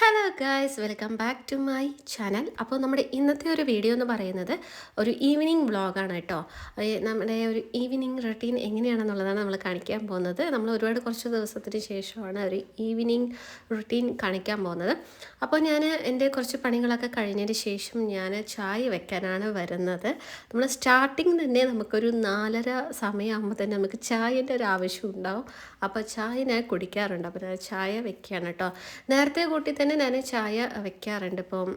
Hello guys welcome back to my channel അപ്പോൾ നമ്മുടെ ഇന്നത്തെ ഒരു വീഡിയോ എന്ന് പറയുന്നത് ഒരു ഈവനിങ് വ്ളോഗാണ് കേട്ടോ. നമ്മുടെ ഒരു ഈവനിങ് റൊട്ടീൻ എങ്ങനെയാണെന്നുള്ളതാണ് നമ്മൾ കാണിക്കാൻ പോകുന്നത്. നമ്മൾ ഒരുപാട് കുറച്ച് ദിവസത്തിന് ശേഷമാണ് ഒരു ഈവനിങ് റൊട്ടീൻ കാണിക്കാൻ പോകുന്നത്. അപ്പോൾ ഞാൻ എന്റെ കുറച്ച് പണികളൊക്കെ കഴിഞ്ഞതിന് ശേഷം ഞാൻ ചായ വെക്കാനാണ് വരുന്നത്. നമ്മൾ സ്റ്റാർട്ടിങ് തന്നെ നമുക്കൊരു നാലര സമയമാകുമ്പോൾ തന്നെ നമുക്ക് ചായന്റെ ഒരു ആവശ്യം ഉണ്ടാവും. അപ്പോൾ ചായ ഞാൻ കുടിക്കാറുണ്ട്. അപ്പോൾ ഞാൻ ചായ വെക്കുകയാണ് കേട്ടോ. നേരത്തെ കൂട്ടി തന്നെ ഞാൻ ചായ വെക്കാറുണ്ട്. ഇപ്പം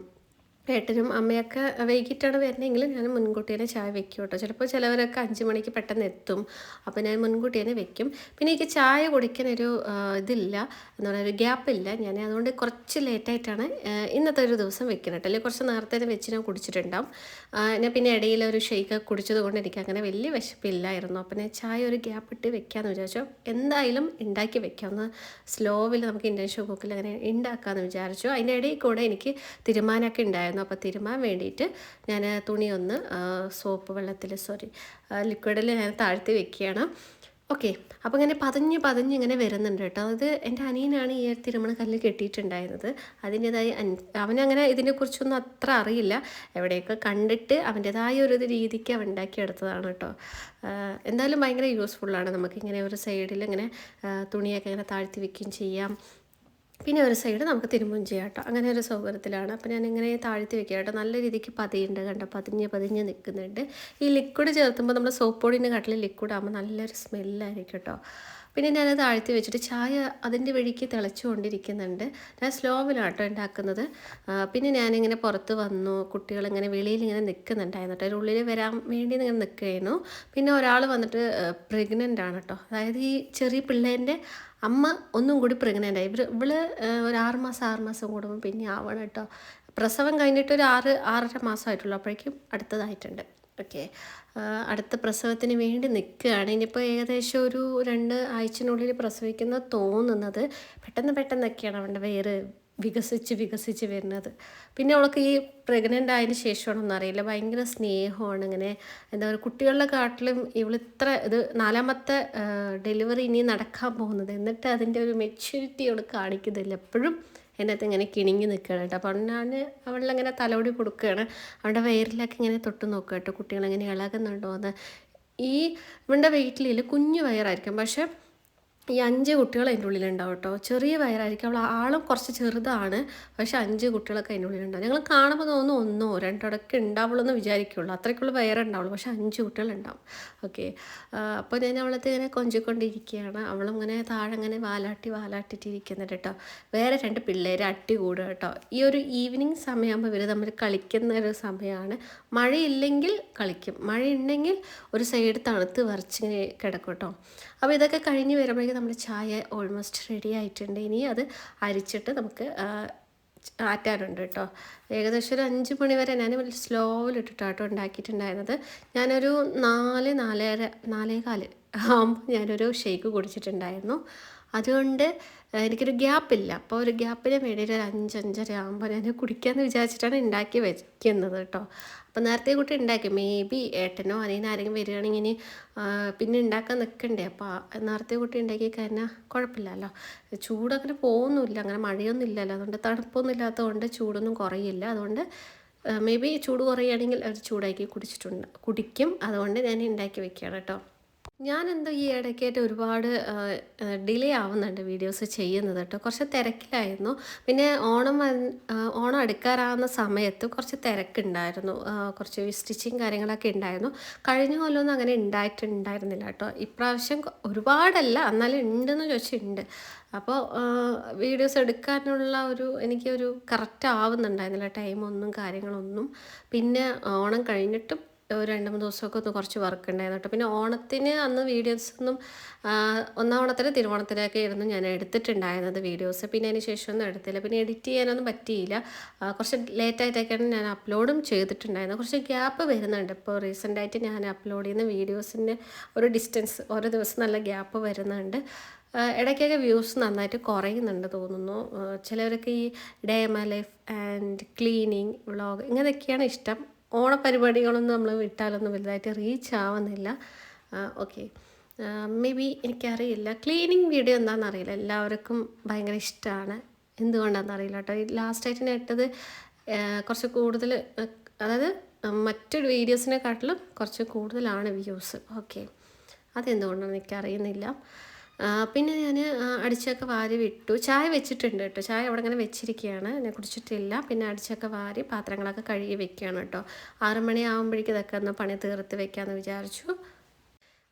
ഏട്ടനും അമ്മയൊക്കെ വൈകിട്ടാണ് വരുന്നതെങ്കിൽ ഞാൻ മുൻകൂട്ടി തന്നെ ചായ വെക്കും കേട്ടോ. ചിലപ്പോൾ ചിലവരൊക്കെ അഞ്ച് മണിക്ക് പെട്ടെന്ന് എത്തും. അപ്പോൾ ഞാൻ മുൻകൂട്ടി തന്നെ വെക്കും. പിന്നെ എനിക്ക് ചായ കുടിക്കാനൊരു ഒരു ഇതില്ല. എന്ന് പറയുക ഒരു ഗ്യാപ്പില്ല ഞാൻ അതുകൊണ്ട് കുറച്ച് ലേറ്റായിട്ടാണ് ഇന്നത്തെ ഒരു ദിവസം വെക്കുന്നത് കേട്ടോ. അല്ലെങ്കിൽ കുറച്ച് നേരത്തെ തന്നെ വെച്ച് ഞാൻ കുടിച്ചിട്ടുണ്ടാവും. ഞാൻ പിന്നെ ഇടയിൽ ഒരു ഷെയ്ക്ക് കുടിച്ചത് കൊണ്ട് എനിക്ക് അങ്ങനെ വലിയ വിശപ്പില്ലായിരുന്നു. അപ്പോൾ ഞാൻ ചായ ഒരു ഗ്യാപ്പ് ഇട്ട് വെക്കാമെന്ന് വിചാരിച്ചു. എന്തായാലും ഉണ്ടാക്കി വെക്കാം ഒന്ന് സ്ലോവിൽ നമുക്ക് ഇൻഡക്ഷൻ കുക്കിൽ അങ്ങനെ ഉണ്ടാക്കാമെന്ന് വിചാരിച്ചു. അതിന്റെ ഇടയിൽ കൂടെ എനിക്ക് തീരുമാനമൊക്കെ ഉണ്ടായിരുന്നു. അപ്പോൾ തിരുമാൻ വേണ്ടിയിട്ട് ഞാൻ തുണി ഒന്ന് സോപ്പ് വെള്ളത്തിൽ സോറി ലിക്വിഡിൽ ഞാൻ താഴ്ത്തി വെക്കുകയാണ്. ഓക്കെ. അപ്പോൾ ഇങ്ങനെ പതഞ്ഞ് പതഞ്ഞ് ഇങ്ങനെ വരുന്നുണ്ട് കേട്ടോ. അത് എന്റെ അനിയനാണ് ഈ തിരുമണ കല്ല് കെട്ടിയിട്ടുണ്ടായിരുന്നത്. അതിന്റെതായ അവനങ്ങനെ ഇതിനെക്കുറിച്ചൊന്നും അത്ര അറിയില്ല. എവിടെയൊക്കെ കണ്ടിട്ട് അവന്റെതായ ഒരു രീതിക്ക് അവൻ ഉണ്ടാക്കിയെടുത്തതാണ് കേട്ടോ. എന്തായാലും ഭയങ്കര യൂസ്ഫുള്ളാണ്. നമുക്കിങ്ങനെ ഒരു സൈഡിൽ ഇങ്ങനെ തുണിയൊക്കെ ഇങ്ങനെ താഴ്ത്തി വെക്കുകയും ചെയ്യാം. പിന്നെ ഒരു സൈഡ് നമുക്ക് തിരുമ്മും ചെയ്യാം കേട്ടോ അങ്ങനെ ഒരു സൗകര്യത്തിലാണ്. അപ്പോൾ ഞാൻ ഇങ്ങനെ താഴ്ത്തി വെക്കുക കേട്ടോ. നല്ല രീതിക്ക് പതിയുണ്ട് കണ്ടോ? പതിഞ്ഞ് പതിഞ്ഞ് നിൽക്കുന്നുണ്ട് ഈ ലിക്വിഡ് ചേർത്തുമ്പോൾ നമ്മൾ സോപ്പ് പൊടിന്റെ കാട്ടിൽ ലിക്വിഡ് ആകുമ്പോൾ നല്ലൊരു സ്മെല്ലായിരിക്കും കേട്ടോ. പിന്നെ ഞാനത് താഴ്ത്തി വെച്ചിട്ട് ചായ അതിന്റെ വഴിക്ക് തിളച്ചുകൊണ്ടിരിക്കുന്നുണ്ട് ഞാൻ സ്ലോവിലാണ് കേട്ടോ ഉണ്ടാക്കുന്നത്. പിന്നെ ഞാനിങ്ങനെ പുറത്ത് വന്നു. കുട്ടികളിങ്ങനെ വെളിയിൽ ഇങ്ങനെ നിൽക്കുന്നുണ്ടായിരുന്നു കേട്ടോ. ഉള്ളിൽ വരാൻ വേണ്ടി ഇങ്ങനെ നിൽക്കുകയായിരുന്നു പിന്നെ ഒരാൾ വന്നിട്ട് പ്രഗ്നന്റ് ആണ് കേട്ടോ. അതായത് ഈ ചെറിയ പിള്ളേന്റെ അമ്മ ഒന്നും കൂടി പ്രഗ്നന്റ് ആയി. ഇവർ ഇവൾ ഒരു ആറ് മാസം ആറ് മാസം കൂടുമ്പോൾ പിന്നെ ആവണം കേട്ടോ. പ്രസവം കഴിഞ്ഞിട്ട് ഒരു ആറ് ആറര മാസമായിട്ടുള്ളൂ. അപ്പോഴേക്കും അടുത്തതായിട്ടുണ്ട്. ഓക്കെ അടുത്ത പ്രസവത്തിന് വേണ്ടി നിൽക്കുകയാണ്. ഇനിയിപ്പോൾ ഏകദേശം ഒരു രണ്ട് ആഴ്ചനുള്ളിൽ പ്രസവിക്കുന്ന തോന്നുന്നത് പെട്ടെന്ന് പെട്ടെന്നൊക്കെയാണ് അവന്റെ വയറ് വികസിച്ച് വികസിച്ച് വരുന്നത്. പിന്നെ അവൾക്ക് ഈ പ്രഗ്നന്റ് ആയതിന് ശേഷമാണെന്ന് അറിയില്ല. ഭയങ്കര സ്നേഹമാണ് ഇങ്ങനെ എന്താ പറയുക കുട്ടികളുടെ കാട്ടിലും ഇവൾ ഇത്ര ഇത് നാലാമത്തെ ഡെലിവറി ഇനി നടക്കാൻ പോകുന്നത്. എന്നിട്ട് അതിന്റെ ഒരു മെച്യൂരിറ്റി അവൾ കാണിക്കുന്നില്ല. എപ്പോഴും അതിനകത്ത് ഇങ്ങനെ കിണിങ്ങി നിൽക്കുകയാണ് കേട്ടോ. അപ്പം ഞാൻ അവളിങ്ങനെ തലോടി കൊടുക്കുകയാണ്. അവളുടെ വയറിലൊക്കെ ഇങ്ങനെ തൊട്ട് നോക്കുക കേട്ടോ കുട്ടികളെങ്ങനെ ഇളകുന്നുണ്ടോ എന്ന്. ഈ ഇവളുടെ വെയിറ്റിലില്ല കുഞ്ഞു വയറായിരിക്കും. പക്ഷേ ഈ അഞ്ച് കുട്ടികൾ അതിന്റെ ഉള്ളിലുണ്ടാവും കേട്ടോ. ചെറിയ വയറായിരിക്കും. അവൾ ആളും കുറച്ച് ചെറുതാണ്. പക്ഷെ അഞ്ച് കുട്ടികളൊക്കെ അതിന്റെ ഉള്ളിലുണ്ടാവും. ഞങ്ങൾ കാണുമ്പോൾ തോന്നുന്നു ഒന്നോ രണ്ടോടൊക്കെ ഉണ്ടാവുള്ളൂ എന്ന് വിചാരിക്കുള്ളൂ. അത്രയ്ക്കുള്ള വയറുണ്ടാവുള്ളൂ. പക്ഷെ അഞ്ച് കുട്ടികളുണ്ടാവും. ഓക്കെ. അപ്പോൾ ഞാൻ അവളത്തെ ഇങ്ങനെ കൊഞ്ചിക്കൊണ്ടിരിക്കുകയാണ്. അവളും ഇങ്ങനെ താഴെ ഇങ്ങനെ വാലാട്ടി വാലാട്ടിട്ടിരിക്കുന്നുണ്ട് കേട്ടോ. വേറെ രണ്ട് പിള്ളേർ അട്ടി കൂടുക കേട്ടോ. ഈ ഒരു ഈവനിങ് സമയമാകുമ്പോൾ ഇവർ തമ്മിൽ കളിക്കുന്ന ഒരു സമയമാണ്. മഴയില്ലെങ്കിൽ കളിക്കും. മഴയുണ്ടെങ്കിൽ ഒരു സൈഡ് തണുത്ത് വരച്ചിങ്ങനെ കിടക്കും കേട്ടോ. അപ്പോൾ ഇതൊക്കെ കഴിഞ്ഞ് വരുമ്പോഴേക്കും നമ്മുടെ ചായ ഓൾമോസ്റ്റ് റെഡി ആയിട്ടുണ്ട്. ഇനി അത് അരിച്ചിട്ട് നമുക്ക് ആറ്റാനുണ്ട് കേട്ടോ. ഏകദേശം ഒരു അഞ്ച് മണി വരെ ഞാൻ വലിയ സ്ലോവിലിട്ടിട്ടാട്ടോ ഉണ്ടാക്കിയിട്ടുണ്ടായിരുന്നത്. ഞാനൊരു നാല് നാലര നാലേ കാൽ ആകുമ്പോൾ ഞാനൊരു ഷേക്ക് കുടിച്ചിട്ടുണ്ടായിരുന്നു. അതുകൊണ്ട് എനിക്കൊരു ഗ്യാപ്പില്ല. അപ്പോൾ ഒരു ഗ്യാപ്പിന് വേണ്ടിയിട്ട് ഒരു അഞ്ചഞ്ചര ആകുമ്പോൾ ഞാൻ കുടിക്കാമെന്ന് വിചാരിച്ചിട്ടാണ് ഉണ്ടാക്കി വയ്ക്കുന്നത് കേട്ടോ അപ്പോൾ നേരത്തെ കുട്ടി ഉണ്ടാക്കി മേ ബി ഏട്ടനോ അല്ലെങ്കിൽ ആരെങ്കിലും വരികയാണെങ്കിൽ ഇനി പിന്നെ ഉണ്ടാക്കാൻ നിൽക്കണ്ടേ അപ്പോൾ നേരത്തെ കുട്ടി ഉണ്ടാക്കി കഴിഞ്ഞാൽ കുഴപ്പമില്ലല്ലോ ചൂടങ്ങനെ പോകുന്നില്ല അങ്ങനെ മഴയൊന്നും ഇല്ലല്ലോ. അതുകൊണ്ട് തണുപ്പൊന്നും ഇല്ലാത്തതുകൊണ്ട് ചൂടൊന്നും കുറയില്ല. അതുകൊണ്ട് മേ ബി ചൂട് കുറയുകയാണെങ്കിൽ അവർ ചൂടാക്കി കുടിച്ചിട്ടുണ്ട്. കുടിക്കും. അതുകൊണ്ട് ഞാൻ ഉണ്ടാക്കി വെക്കുകയാണ് കേട്ടോ ഞാൻ എന്തോ ഈ ഇടയ്ക്കായിട്ട് ഒരുപാട് ഡിലേ ആവുന്നുണ്ട് വീഡിയോസ് ചെയ്യുന്നത് കേട്ടോ. കുറച്ച് തിരക്കിലായിരുന്നു. പിന്നെ ഓണം ഓണം അടുക്കാറാവുന്ന സമയത്ത് കുറച്ച് തിരക്കുണ്ടായിരുന്നു. കുറച്ച് സ്റ്റിച്ചിങ് കാര്യങ്ങളൊക്കെ ഉണ്ടായിരുന്നു. കഴിഞ്ഞ കൊല്ലമൊന്നും അങ്ങനെ ഉണ്ടായിട്ടുണ്ടായിരുന്നില്ല കേട്ടോ. ഇപ്രാവശ്യം ഒരുപാടല്ല എന്നാലും ഉണ്ടെന്ന് ചോദിച്ചിട്ടുണ്ട്. അപ്പോൾ വീഡിയോസ് എടുക്കാനുള്ള ഒരു എനിക്കൊരു കറക്റ്റ് ആവുന്നുണ്ടായിരുന്നില്ല. ടൈമൊന്നും കാര്യങ്ങളൊന്നും. പിന്നെ ഓണം കഴിഞ്ഞിട്ടും ഒരു രണ്ട് മൂന്ന് ദിവസമൊക്കെ ഒന്ന് കുറച്ച് വർക്ക് ഉണ്ടായിരുന്നു കേട്ടോ പിന്നെ ഓണത്തിന് അന്ന് വീഡിയോസ് ഒന്നും ഒന്നാം ഓണത്തിന് തിരുവോണത്തിലൊക്കെ ആയിരുന്നു ഞാൻ എടുത്തിട്ടുണ്ടായിരുന്നത് വീഡിയോസ് പിന്നെ അതിന് ശേഷം ഒന്നും എടുത്തില്ല. പിന്നെ എഡിറ്റ് ചെയ്യാനൊന്നും പറ്റിയില്ല. കുറച്ച് ലേറ്റായിട്ടൊക്കെയാണ് ഞാൻ അപ്ലോഡും ചെയ്തിട്ടുണ്ടായിരുന്നത്. കുറച്ച് ഗ്യാപ്പ് വരുന്നുണ്ട്. ഇപ്പോൾ റീസെന്റായിട്ട് ഞാൻ അപ്ലോഡ് ചെയ്യുന്ന വീഡിയോസിന്റെ ഒരു ഡിസ്റ്റൻസ് ഓരോ ദിവസം നല്ല ഗ്യാപ്പ് വരുന്നുണ്ട്. ഇടയ്ക്കൊക്കെ വ്യൂസ് നന്നായിട്ട് കുറയുന്നുണ്ട് തോന്നുന്നു. ചിലവരൊക്കെ ഈ day my life and cleaning vlog ഇങ്ങനെയൊക്കെയാണ് ഇഷ്ടം. ഓണപരിപാടികളൊന്നും നമ്മൾ വിട്ടാലൊന്നും വലുതായിട്ട് റീച്ച് ആവുന്നില്ല. ഓക്കെ മേ ബി എനിക്കറിയില്ല. ക്ലീനിങ് വീഡിയോ എന്താണെന്നറിയില്ല എല്ലാവർക്കും ഭയങ്കര ഇഷ്ടമാണ് എന്തുകൊണ്ടാണെന്ന് അറിയില്ല കേട്ടോ ഈ ലാസ്റ്റായിട്ട് ഞാൻ ഇട്ടത് കുറച്ച് കൂടുതൽ അതായത് മറ്റൊരു വീഡിയോസിനെക്കാട്ടിലും കുറച്ച് കൂടുതലാണ് വ്യൂസ് ഓക്കെ അതെന്തുകൊണ്ടാണെന്ന് എനിക്കറിയുന്നില്ല. പിന്നെ ഞാൻ അടിച്ചൊക്കെ വാരി വിട്ടു. ചായ വെച്ചിട്ടുണ്ട് കേട്ടോ. ചായ അവിടെ ഇങ്ങനെ വെച്ചിരിക്കുകയാണ്. ഞാൻ കുടിച്ചിട്ടില്ല. പിന്നെ അടിച്ചൊക്കെ വാരി പാത്രങ്ങളൊക്കെ കഴുകി വെക്കുകയാണ് കേട്ടോ. ആറ് മണി ആകുമ്പോഴേക്കും ഇതൊക്കെ ഒന്ന് പണി തീർത്ത് വെക്കാമെന്ന് വിചാരിച്ചു.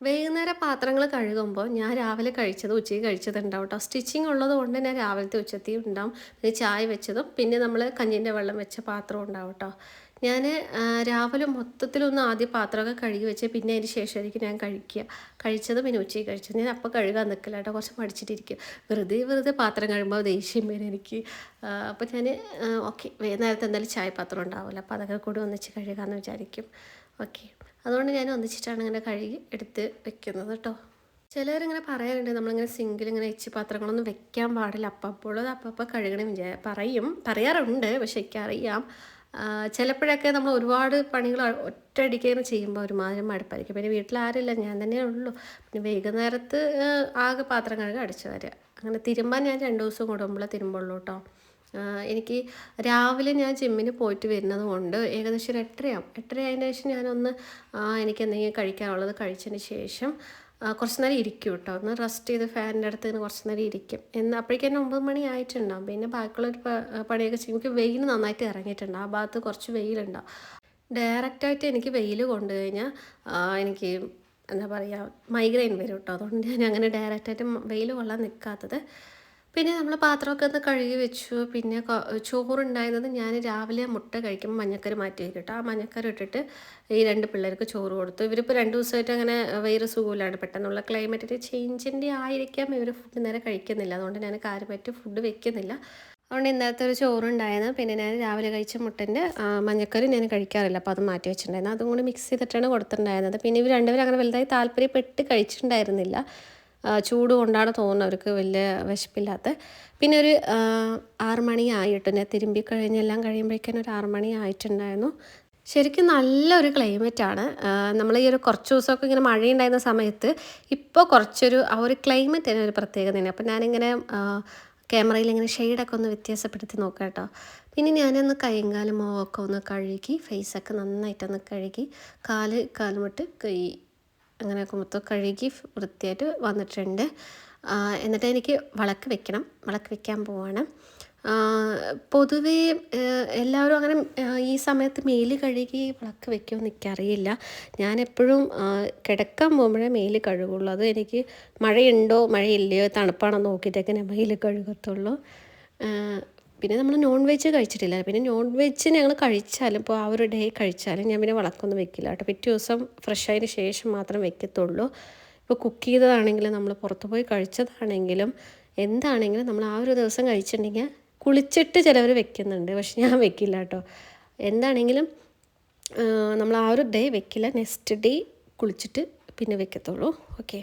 വൈകുന്നേരം പാത്രങ്ങൾ കഴുകുമ്പോൾ ഞാൻ രാവിലെ കഴിച്ചത് ഉച്ചയ്ക്ക് കഴിച്ചത് ഉണ്ടാവും കേട്ടോ. സ്റ്റിച്ചിങ് ഉള്ളത് കൊണ്ട് ഞാൻ രാവിലത്തെ ഉച്ചത്തി ഉണ്ടാവും. പിന്നെ ചായ വെച്ചതും പിന്നെ നമ്മൾ കഞ്ഞിന്റെ വെള്ളം വെച്ച പാത്രം ഉണ്ടാവും കേട്ടോ. ഞാൻ രാവിലെ മൊത്തത്തിലൊന്ന് ആദ്യം പാത്രമൊക്കെ കഴുകി വെച്ച് പിന്നെ അതിന് ശേഷമായിരിക്കും ഞാൻ കഴിക്കുക. കഴിച്ചത് പിന്നെ ഉച്ചയ്ക്ക് കഴിച്ചത്. ഞാൻ അപ്പോൾ കഴുകാൻ നിൽക്കില്ല കേട്ടോ. കുറച്ച് മടിച്ചിട്ടിരിക്കുക. വെറുതെ വെറുതെ പാത്രം കഴിയുമ്പോൾ ദേഷ്യം വരും എനിക്ക്. അപ്പോൾ ഞാൻ ഓക്കെ. നേരത്തെ എന്തായാലും ചായ പാത്രം ഉണ്ടാവില്ല അപ്പോൾ അതൊക്കെ കൂടി ഒന്നിച്ച് കഴുകാമെന്ന് വിചാരിക്കും. ഓക്കെ. അതുകൊണ്ട് ഞാൻ ഒന്നിച്ചിട്ടാണ് ഇങ്ങനെ കഴുകി എടുത്ത് വെക്കുന്നത് കേട്ടോ. ചിലരിങ്ങനെ പറയാറുണ്ട്. നമ്മളിങ്ങനെ സിങ്കിൽ ഇങ്ങനെ ഇച്ചി പാത്രങ്ങളൊന്നും വെക്കാൻ പാടില്ല. അപ്പോൾ അത് അപ്പം കഴുകണം വിചാ പറയും. പറയാറുണ്ട്. പക്ഷെ എനിക്കറിയാം. ചിലപ്പോഴൊക്കെ നമ്മൾ ഒരുപാട് പണികൾ ഒറ്റയടിക്ക് ഇങ്ങനെ ചെയ്യുമ്പോൾ ഒരുമാതിരി മടുപ്പായിരിക്കും. പിന്നെ വീട്ടിൽ ആരുമില്ല ഞാൻ തന്നെ ഉള്ളൂ. പിന്നെ വൈകുന്നേരത്ത് ആകെ പാത്രം കഴുകി അടിച്ചു വരിക. അങ്ങനെ തിരുമ്പാൻ ഞാൻ രണ്ട് ദിവസം കൂടുമ്പോൾ തിരുമ്പുള്ളൂ കേട്ടോ എനിക്ക് രാവിലെ ഞാൻ ജിമ്മിന് പോയിട്ട് വരുന്നത് കൊണ്ട് ഏകദേശം ഒരു എട്ടരയാവും. എട്ടര ആയതിന് ശേഷം ഞാനൊന്ന് എനിക്ക് എന്തെങ്കിലും കഴിക്കാനുള്ളത് കഴിച്ചതിന് ശേഷം കുറച്ച് നേരം ഇരിക്കും കേട്ടോ ഒന്ന് റെസ്റ്റ് ചെയ്ത് ഫാനിന്റെ അടുത്ത് നിന്ന് കുറച്ച് നേരം ഇരിക്കും. എന്ന് അപ്പോഴേക്കും ഒമ്പത് മണി ആയിട്ടുണ്ടാവും. പിന്നെ ബാക്കിയുള്ളൊരു പണിയൊക്കെ ചെയ്യും. എനിക്ക് വെയിൽ നന്നായിട്ട് ഇറങ്ങിയിട്ടുണ്ട്. ആ ഭാഗത്ത് കുറച്ച് വെയിലുണ്ടാവും. ഡയറക്റ്റായിട്ട് എനിക്ക് വെയിൽ കൊണ്ടു കഴിഞ്ഞാൽ എനിക്ക് എന്താ പറയുക മൈഗ്രെയിൻ വരും കേട്ടോ അതുകൊണ്ട് ഞാൻ അങ്ങനെ ഡയറക്റ്റായിട്ട് വെയിൽ കൊള്ളാൻ നിൽക്കാത്തത് പിന്നെ നമ്മൾ പാത്രമൊക്കെ ഒന്ന് കഴുകി വെച്ചു. പിന്നെ ചോറുണ്ടായിരുന്നത് ഞാൻ രാവിലെ മുട്ട കഴിക്കുമ്പോൾ മഞ്ഞക്കറി മാറ്റി വയ്ക്കും കേട്ടോ ആ മഞ്ഞക്കറി ഇട്ടിട്ട് ഈ രണ്ട് പിള്ളേർക്ക് ചോറ് കൊടുത്തു. ഇവരിപ്പോൾ രണ്ട് ദിവസമായിട്ട് അങ്ങനെ വൈറസ് സുഖമില്ലാണ്ട് പെട്ടെന്നുള്ള ക്ലൈമറ്റിന്റെ ചേഞ്ചിന്റെ ആയിരിക്കാം ഇവർ ഫുഡ് നേരെ കഴിക്കുന്നില്ല. അതുകൊണ്ട് ഞാൻ കാര്യമായിട്ട് ഫുഡ് വെക്കുന്നില്ല. അതുകൊണ്ട് ഇന്നലത്തെ ഒരു ചോറുണ്ടായിരുന്നു. പിന്നെ ഞാൻ രാവിലെ കഴിച്ച മുട്ടന്റെ മഞ്ഞക്കറി ഞാൻ കഴിക്കാറില്ല. അപ്പോൾ അത് മാറ്റി വെച്ചിട്ടുണ്ടായിരുന്നു. അതും കൂടി മിക്സ് ചെയ്തിട്ടാണ് കൊടുത്തിട്ടുണ്ടായിരുന്നത്. പിന്നെ ഇവർ രണ്ടുപേരും അങ്ങനെ വലുതായി താല്പര്യപ്പെട്ട് കഴിച്ചിട്ടുണ്ടായിരുന്നില്ല. ചൂട് കൊണ്ടാണ് തോന്നുന്നത് അവർക്ക് വലിയ വിശപ്പില്ലാത്ത. പിന്നെ ഒരു ആറ് മണി ഞാൻ തിരുമ്പി കഴിഞ്ഞെല്ലാം കഴിയുമ്പോഴേക്കും ഒരു ആറ് മണി ആയിട്ടുണ്ടായിരുന്നു. ശരിക്കും നല്ലൊരു ക്ലൈമറ്റാണ് നമ്മൾ ഈ ഒരു കുറച്ച് ദിവസമൊക്കെ ഇങ്ങനെ മഴയുണ്ടായിരുന്ന സമയത്ത് ഇപ്പോൾ കുറച്ചൊരു ആ ഒരു ക്ലൈമറ്റ് തന്നെ ഒരു പ്രത്യേകത പ്രത്യേകതയാണ്. അപ്പം ഞാനിങ്ങനെ ക്യാമറയിൽ ഇങ്ങനെ ഷെയ്ഡൊക്കെ ഒന്ന് വ്യത്യാസപ്പെടുത്തി നോക്കാം കേട്ടോ. പിന്നെ ഞാനൊന്ന് കൈയും കാലും മുഖമൊക്കെ ഒന്ന് കഴുകി ഫേസൊക്കെ നന്നായിട്ടൊന്ന് കഴുകി കാൽ കാലുമിട്ട് കൈ അങ്ങനെയൊക്കെ മൊത്തം കഴുകി വൃത്തിയായിട്ട് വന്നിട്ടുണ്ട്. എന്നിട്ട് എനിക്ക് വിളക്ക് വെക്കണം. വിളക്ക് വെക്കാൻ പോവാണ്. പൊതുവേ എല്ലാവരും അങ്ങനെ ഈ സമയത്ത് മേൽ കഴുകി വിളക്ക് വെക്കുമെന്ന് എനിക്കറിയില്ല. ഞാനെപ്പോഴും കിടക്കാൻ പോകുമ്പോഴേ മേൽ കഴുകുള്ളൂ. അത് എനിക്ക് മഴയുണ്ടോ മഴയില്ലയോ തണുപ്പാണോ നോക്കിയിട്ടൊക്കെ ഞാൻ മേൽ കഴുകത്തുള്ളൂ. പിന്നെ നമ്മൾ നോൺ വെജ് കഴിച്ചിട്ടില്ല. പിന്നെ നോൺ വെജ് ഞങ്ങൾ കഴിച്ചാലും ഇപ്പോൾ ആ ഒരു ഡേ കഴിച്ചാലും ഞാൻ പിന്നെ വിളക്കൊന്നും വെക്കില്ല കേട്ടോ. പിറ്റേ ദിവസം ഫ്രഷ് ആയതിന് ശേഷം മാത്രം വെക്കത്തുള്ളൂ. ഇപ്പോൾ കുക്ക് ചെയ്തതാണെങ്കിലും നമ്മൾ പുറത്ത് പോയി കഴിച്ചതാണെങ്കിലും എന്താണെങ്കിലും നമ്മൾ ആ ഒരു ദിവസം കഴിച്ചിട്ടുണ്ടെങ്കിൽ കുളിച്ചിട്ട് ചിലവർ വെക്കുന്നുണ്ട്. പക്ഷെ ഞാൻ വെക്കില്ല കേട്ടോ. എന്താണെങ്കിലും നമ്മൾ ആ ഒരു ഡേ വെക്കില്ല. നെക്സ്റ്റ് ഡേ കുളിച്ചിട്ട് പിന്നെ വെക്കത്തുള്ളൂ. ഓക്കെ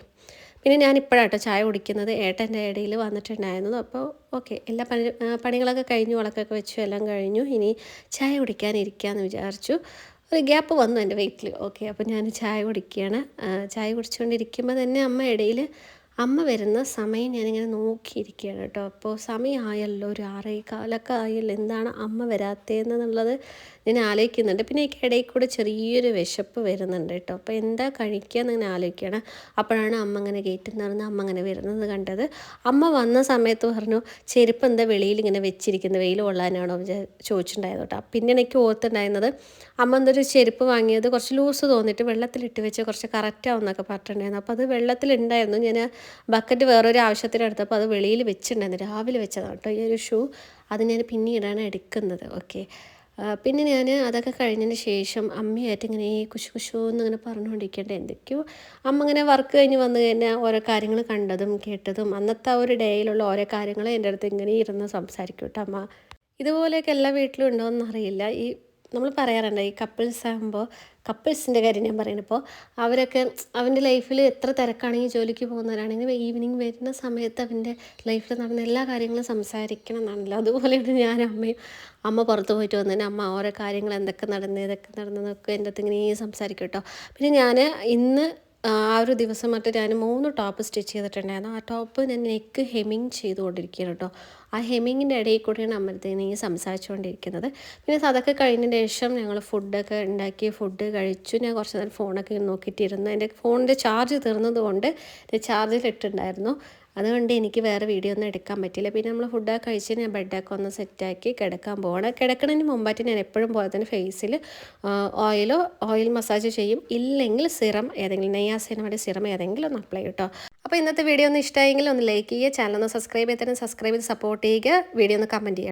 പിന്നെ ഞാൻ ഇപ്പോഴാട്ടോ ചായ കുടിക്കുന്നത്. ഏട്ടന്റെ ഇടയിൽ വന്നിട്ടുണ്ടായിരുന്നു. അപ്പോൾ ഓക്കെ എല്ലാ പണി പണികളൊക്കെ കഴിഞ്ഞു വിളക്കൊക്കെ വെച്ചു എല്ലാം കഴിഞ്ഞു. ഇനി ചായ കുടിക്കാനിരിക്കാമെന്ന് വിചാരിച്ചു. ഒരു ഗ്യാപ്പ് വന്നു എന്റെ വെയിറ്റിൽ. ഓക്കെ അപ്പോൾ ഞാൻ ചായ കുടിക്കുകയാണ്. ചായ കുടിച്ചുകൊണ്ടിരിക്കുമ്പോൾ തന്നെ അമ്മ ഇടയിൽ അമ്മ വരുന്ന സമയം ഞാനിങ്ങനെ നോക്കിയിരിക്കുകയാണ് കേട്ടോ. അപ്പോൾ സമയമായല്ലോ ഒരു ആറേ കാലൊക്കെ ആയല്ലോ. എന്താണ് അമ്മ വരാത്തതെന്നുള്ളത് ഞാൻ ആലോചിക്കുന്നുണ്ട്. പിന്നെ എനിക്ക് ഇടയിൽ കൂടെ ചെറിയൊരു വിശപ്പ് വരുന്നുണ്ട് കേട്ടോ. അപ്പോൾ എന്താ കഴിക്കുക എന്ന് ഇങ്ങനെ ആലോചിക്കുകയാണ്. അപ്പോഴാണ് അമ്മ അങ്ങനെ ഗേറ്റിൽ നിന്ന് അമ്മ അങ്ങനെ വരുന്നത് കണ്ടത്. അമ്മ വന്ന സമയത്ത് പറഞ്ഞു ചെരുപ്പ് എന്താ വെളിയിൽ ഇങ്ങനെ വെച്ചിരിക്കുന്നത്? വെയിൽ കൊള്ളാനാണോ? ചോദിച്ചിട്ടുണ്ടായത് കേട്ടോ. പിന്നെ എനിക്ക് ഓർത്തുണ്ടായിരുന്നത് അമ്മ എന്തൊരു ചെരുപ്പ് വാങ്ങിയത് കുറച്ച് ലൂസ് തോന്നിയിട്ട് വെള്ളത്തിലിട്ട് വെച്ച് കുറച്ച് കറക്റ്റാവും എന്നൊക്കെ പറഞ്ഞിട്ടുണ്ടായിരുന്നു. അപ്പോൾ അത് വെള്ളത്തിലുണ്ടായിരുന്നു. ഞാൻ ബക്കറ്റ് വേറൊരു ആവശ്യത്തിന് എടുത്തപ്പോൾ അത് വെളിയിൽ വെച്ചിട്ടുണ്ടായിരുന്നു. രാവിലെ വെച്ചതാണ് കേട്ടോ ഈ ഒരു ഷൂ. അത് ഞാൻ പിന്നീടാണ് എടുക്കുന്നത്. ഓക്കെ. പിന്നെ ഞാൻ അതൊക്കെ കഴിഞ്ഞതിന് ശേഷം അമ്മയായിട്ട് ഇങ്ങനെ കുശു കുശു എന്നിങ്ങനെ പറഞ്ഞുകൊണ്ടിരിക്കേണ്ട. എന്തൊക്കെയോ അമ്മ ഇങ്ങനെ വർക്ക് കഴിഞ്ഞ് വന്നു കഴിഞ്ഞാൽ ഓരോ കാര്യങ്ങൾ കണ്ടതും കേട്ടതും അന്നത്തെ ആ ഒരു ഡേയിലുള്ള ഓരോ കാര്യങ്ങൾ എന്റെ അടുത്ത് ഇങ്ങനെ ഇരുന്ന് സംസാരിക്കും കേട്ടോ അമ്മ. ഇതുപോലെയൊക്കെ എല്ലാ വീട്ടിലും ഉണ്ടോ അറിയില്ല ഈ നമ്മൾ പറയാറുണ്ട് ഈ കപ്പിൾസ് ആകുമ്പോൾ കപ്പിൾസിന്റെ കാര്യം ഞാൻ പറയുന്നപ്പോൾ അവരൊക്കെ അവന്റെ ലൈഫിൽ എത്ര തിരക്കാണെങ്കിൽ ജോലിക്ക് പോകുന്നവരാണെങ്കിൽ ഈവനിങ് വരുന്ന സമയത്ത് അവന്റെ ലൈഫിൽ നടന്ന എല്ലാ കാര്യങ്ങളും സംസാരിക്കണം എന്നാണല്ലോ. അതുപോലെയാണ് ഞാൻ അമ്മയും. അമ്മ പുറത്ത് പോയിട്ട് വന്നതിന് അമ്മ ഓരോ കാര്യങ്ങൾ എന്തൊക്കെ നടന്നു ഇതൊക്കെ നടന്നതൊക്കെ എന്റെ അടുത്ത് ഇങ്ങനെ സംസാരിക്കും കേട്ടോ. പിന്നെ ഞാൻ ഇന്ന് ആ ഒരു ദിവസം മറ്റേ ഞാൻ മൂന്ന് ടോപ്പ് സ്റ്റിച്ച് ചെയ്തിട്ടുണ്ടായിരുന്നു. ആ ടോപ്പ് ഞാൻ നെക്ക് ഹെമ്മിങ് ചെയ്തുകൊണ്ടിരിക്കുകയാണ് കേട്ടോ. ആ ഹെമ്മിങ്ങിന്റെ ഇടയിൽ കൂടെയാണ് അമ്മത്തേന് ഈ സംസാരിച്ചുകൊണ്ടിരിക്കുന്നത്. പിന്നെ അതൊക്കെ കഴിഞ്ഞതിന് ശേഷം ഞങ്ങൾ ഫുഡൊക്കെ ഉണ്ടാക്കി ഫുഡ് കഴിച്ചു. ഞാൻ കുറച്ച് നേരം ഫോണൊക്കെ നോക്കിയിട്ടിരുന്നു. എന്റെ ഫോണിന്റെ ചാർജ് തീർന്നതുകൊണ്ട് ചാർജിൽ ഇട്ടുണ്ടായിരുന്നു അതുകൊണ്ട് എനിക്ക് വേറെ വീഡിയോ ഒന്നും എടുക്കാൻ പറ്റില്ല പിന്നെ നമ്മൾ ഫുഡൊക്കെ കഴിച്ച് ഞാൻ ബെഡൊക്കെ ഒന്ന് സെറ്റാക്കി കിടക്കാൻ പോകണം കിടക്കണതിന് മുമ്പായിട്ട് ഞാൻ എപ്പോഴും പോലെ തന്നെ ഫേസിൽ ഓയിലോ ഓയിൽ മസാജ് ചെയ്യും. ഇല്ലെങ്കിൽ സിറം ഏതെങ്കിലും നെയ്യാസിനോടെ സിറം ഏതെങ്കിലും ഒന്ന് അപ്ലൈ കേട്ടോ. അപ്പോൾ ഇന്നത്തെ വീഡിയോ ഒന്ന് ഇഷ്ടമായെങ്കിൽ ഒന്ന് ലൈക്ക് ചെയ്യുക. ചാനൽ ഒന്ന് സബ്സ്ക്രൈബ് ചെയ്താൽ സബ്സ്ക്രൈബ് ചെയ്ത് സപ്പോർട്ട് ചെയ്യുക. വീഡിയോ ഒന്ന് കമന്റ് ചെയ്യുക.